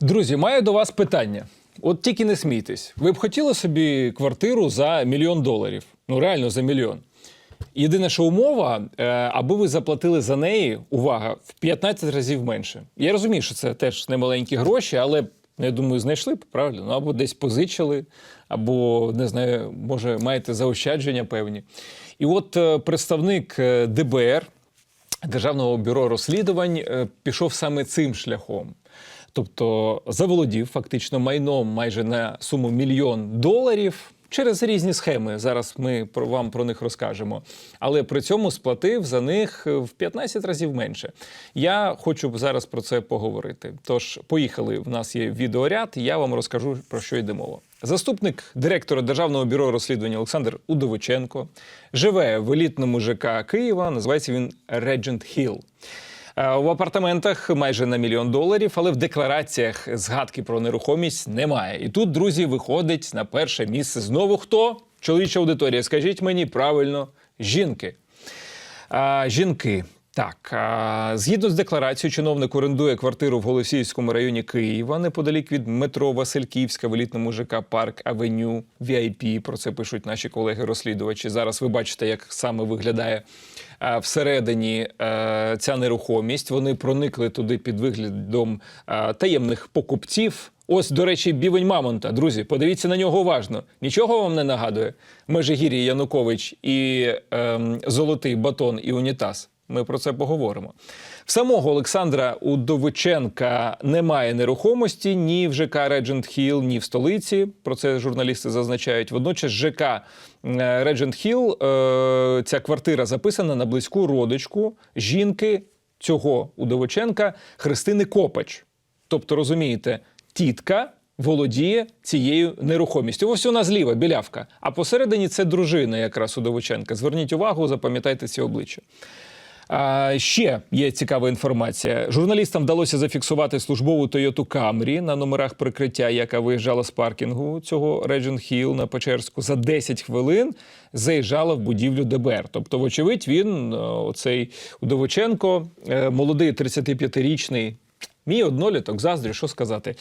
Друзі, маю до вас питання. От тільки не смійтесь. Ви б хотіли собі квартиру за мільйон доларів? Ну реально за мільйон. Єдине, що умова, е, аби ви заплатили за неї, увага, в 15 разів менше. Я розумію, що це теж немаленькі гроші, але ну, я думаю, знайшли б правильно. Ну, або десь позичили, або не знаю, може, маєте заощадження певні. І от е, представник е, ДБР, Державного бюро розслідувань, пішов саме цим шляхом. Тобто заволодів фактично майном майже на суму мільйон доларів через різні схеми. Зараз ми про вам про них розкажемо. Але при цьому сплатив за них в 15 разів менше. Я хочу зараз про це поговорити. Тож, поїхали. В нас є відеоряд. Я вам розкажу про що йде мова. Заступник директора Державного бюро розслідування Олександр Удовиченко живе в елітному ЖК Києва. Називається він Regent Hill. Е, В апартаментах майже на мільйон доларів, але в деклараціях згадки про нерухомість немає. І тут, друзі, виходить на перше місце знову хто? Чоловіча аудиторія. Скажіть мені правильно, жінки. А, жінки. Так, згідно з декларацією, чиновник орендує квартиру в Голосіївському районі Києва, неподалік від метро Васильківська в елітному ЖК Парк Авеню VIP. Про це пишуть наші колеги-розслідувачі. Зараз ви бачите, як саме виглядає всередині ця нерухомість. Вони проникли туди під виглядом таємних покупців. Ось, до речі, бівень Мамонта. Друзі, подивіться на нього уважно. Нічого вам не нагадує? Межигір'я Янукович і ем, золотий батон і унітаз. Ми про це поговоримо. В самого Олександра Удовиченка немає нерухомості ні в ЖК Реджент Хіл, ні в столиці. Про це журналісти зазначають. Водночас ЖК Реджент Хіл ця квартира записана на близьку родичку жінки цього Удовиченка Христини Копач. Тобто, розумієте, тітка володіє цією нерухомістю. Ось вона зліва, білявка. А посередині це дружина якраз Удовиченка. Зверніть увагу, запам'ятайте ці обличчя. А, ще є цікава інформація. Журналістам вдалося зафіксувати службову Toyota Camry на номерах прикриття, яка виїжджала з паркінгу цього Regent Hill на Печерську. За 10 хвилин заїжджала в будівлю ДБР. Тобто, вочевидь, він, е, оцей Удовиченко, е, молодий 35-річний. Мій одноліток, заздрю, що сказати,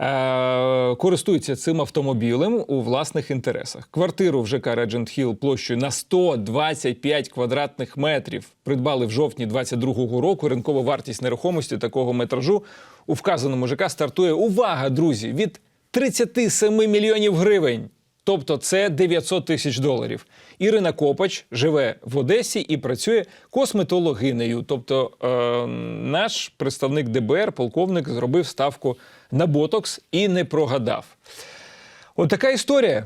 е, користується цим автомобілем у власних інтересах. Квартиру в ЖК Regent Hill площею на 125 квадратних метрів придбали в жовтні 22-го року. Ринкова вартість нерухомості такого метражу у вказаному ЖК стартує увага, друзі, від 37 мільйонів гривень. Тобто це 900 тисяч доларів. Ірина Копач живе в Одесі і працює косметологинею. Тобто е, наш представник ДБР, полковник, зробив ставку на ботокс і не прогадав. От така історія.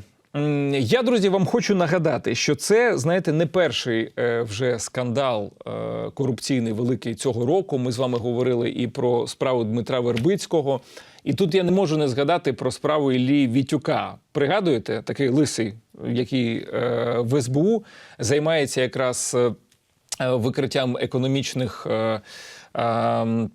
Я, друзі, вам хочу нагадати, що це, знаєте, не перший е, вже скандал е, корупційний великий цього року. Ми з вами говорили і про справу Дмитра Вербицького. І тут я не можу не згадати про справу Іллі Вітюка. Пригадуєте, такий лисий, який е, в СБУ займається якраз е, викриттям економічних. Е, е,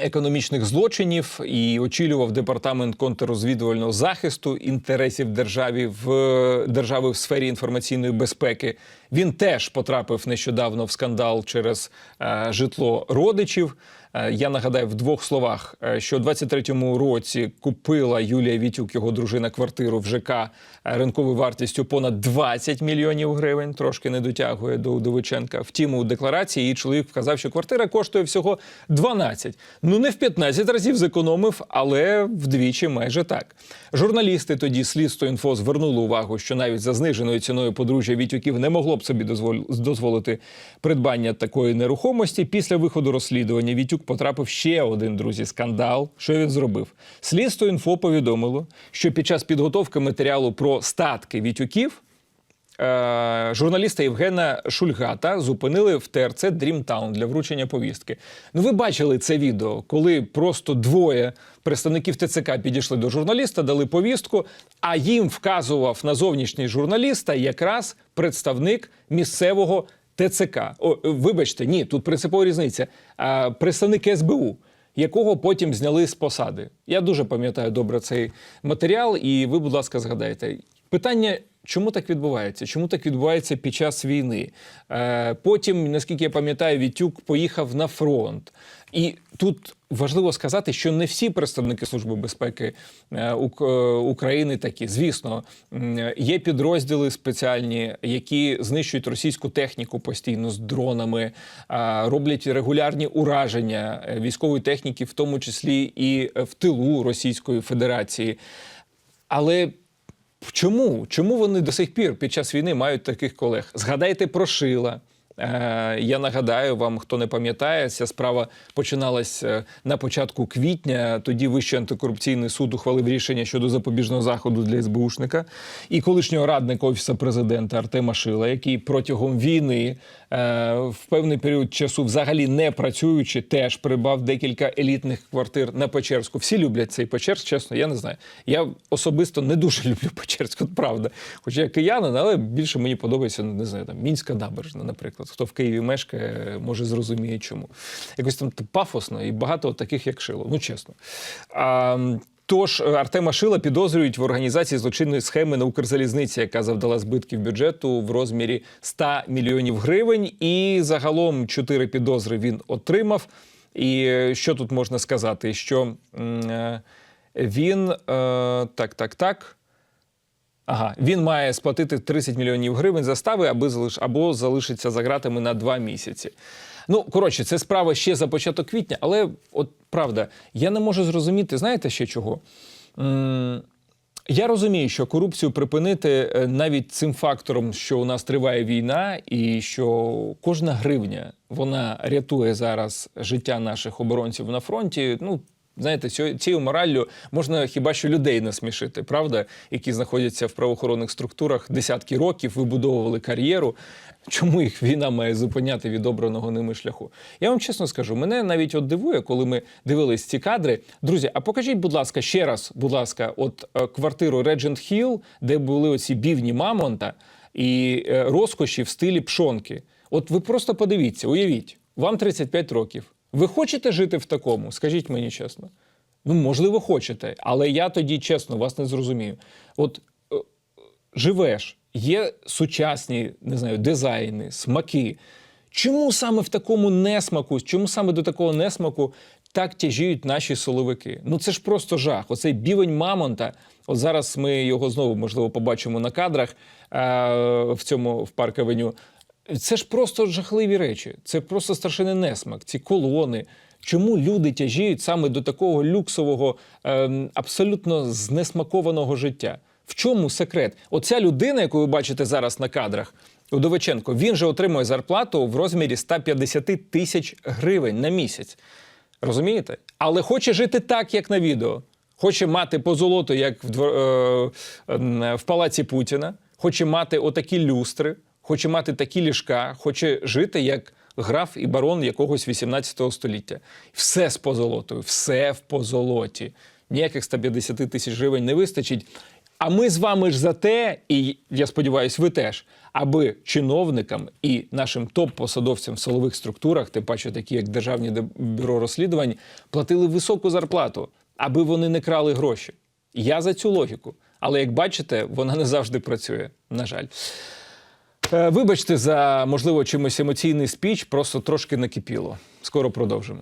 економічних злочинів і очолював департамент контррозвідувального захисту інтересів державі в держави в сфері інформаційної безпеки. Він теж потрапив нещодавно в скандал через е, житло родичів. Е, я нагадаю в двох словах, е, що у 23-му році купила Юлія Вітюк, його дружина, квартиру в ЖК е, ринковою вартістю понад 20 мільйонів гривень. Трошки не дотягує до Удовиченка. Втім, у декларації її чоловік вказав, що квартира коштує всього 12. Ну не в 15 разів зекономив, але вдвічі майже так. Журналісти тоді слідство інфо звернули увагу, що навіть за зниженою ціною подружжя Вітюків не могло б собі дозволити придбання такої нерухомості. Після виходу розслідування Вітюк потрапив ще один друзі скандал. Що він зробив? Слідство інфо повідомило, що під час підготовки матеріалу про статки Вітюків е, журналіста Євгена Шульгата зупинили в ТРЦ Дрімтаун для вручення повістки. Ну, ви бачили це відео, коли просто двоє представників ТЦК підійшли до журналіста, дали повістку, а їм вказував на зовнішній журналіста якраз представник місцевого ТЦК. О, вибачте, ні, тут принципова різниця. А, представник СБУ якого потім зняли з посади. Я дуже пам'ятаю добре цей матеріал, і ви, будь ласка, згадайте. Питання Чому так відбувається? Чому так відбувається під час війни? Е, потім, наскільки я пам'ятаю, Вітюк поїхав на фронт. І тут важливо сказати, що не всі представники Служби безпеки е, е, України такі. Звісно, є підрозділи спеціальні, які знищують російську техніку постійно з дронами, роблять регулярні ураження військової техніки, в тому числі і в тилу Російської Федерації. Але Чому? Чому вони до сих пір під час війни мають таких колег? Згадайте про Шила. Е, Я нагадаю вам, хто не пам'ятає, ця справа починалась е, на початку квітня. Тоді Вищий антикорупційний суд ухвалив рішення щодо запобіжного заходу для СБУшника і колишнього радника офісу президента Артема Шила, який протягом війни е, в певний період часу, взагалі не працюючи, теж придбав декілька елітних квартир на Печерську. Всі люблять цей Печерськ, чесно, я не знаю. Я особисто не дуже люблю Печерськ, правда. Хоча я киянин, але більше мені подобається, не знаю, там Мінська набережна, наприклад. Хто в Києві мешкає, може зрозуміє чому. Якось там пафосно і багато таких, як Шило. Ну, чесно. А, Тож Артема Шила підозрюють в організації злочинної схеми на Укрзалізниці, яка завдала збитків бюджету в розмірі 100 мільйонів гривень. І загалом чотири підозри він отримав. І е, що тут можна сказати? Що е, він е, так, так, так. Ага, він має сплатити 30 мільйонів гривень застави, аби залиш... або залишиться за ґратами на два місяці. Ну, коротше, це справа ще за початок квітня, але от правда, я не можу зрозуміти, знаєте ще чого? М, Я розумію, що корупцію припинити е, навіть цим фактором, що у нас триває війна, і що кожна гривня вона рятує зараз життя наших оборонців на фронті. Ну знаєте, цією мораллю можна хіба що людей насмішити, правда, які знаходяться в правоохоронних структурах десятки років, вибудовували кар'єру. Чому їх війна має зупиняти від обраного ними шляху? Я вам чесно скажу, мене навіть от дивує, коли ми дивились ці кадри. Друзі, а покажіть, будь ласка, ще раз, будь ласка, от е, квартиру Regent Hill, де були оці бівні Мамонта і е, розкоші в стилі пшонки. От ви просто подивіться, уявіть, вам 35 років. Ви хочете жити в такому? Скажіть мені чесно. Ну, можливо, хочете, але я тоді чесно вас не зрозумію. От е, живеш, є сучасні не знаю, дизайни, смаки. Чому саме в такому несмаку, чому саме до такого несмаку так тяжіють наші соловики? Ну це ж просто жах. Оцей бівень Мамонта. От зараз ми його знову можливо побачимо на кадрах е- в цьому в парк Авеню. Це ж просто жахливі речі. Це просто страшенний несмак. Ці колони. Чому люди тяжіють саме до такого люксового, ем, абсолютно знесмакованого життя? В чому секрет? Оця людина, яку ви бачите зараз на кадрах, Удовиченко, він же отримує зарплату в розмірі 150 тисяч гривень на місяць. Розумієте? Але хоче жити так, як на відео. Хоче мати позолоту, як в, е, в палаці Путіна, хоче мати отакі люстри, хоче мати такі ліжка, хоче жити як граф і барон якогось 18 століття. Все з позолотою, все в позолоті. Ніяких 150 тисяч гривень не вистачить. А ми з вами ж за те, і я сподіваюся, ви теж, аби чиновникам і нашим топ-посадовцям в силових структурах, тим паче такі, як Державне бюро розслідувань, платили високу зарплату, аби вони не крали гроші. Я за цю логіку. Але як бачите, вона не завжди працює. На жаль. Е, Вибачте за можливо чимось емоційний спіч, просто трошки накипіло. Скоро продовжимо.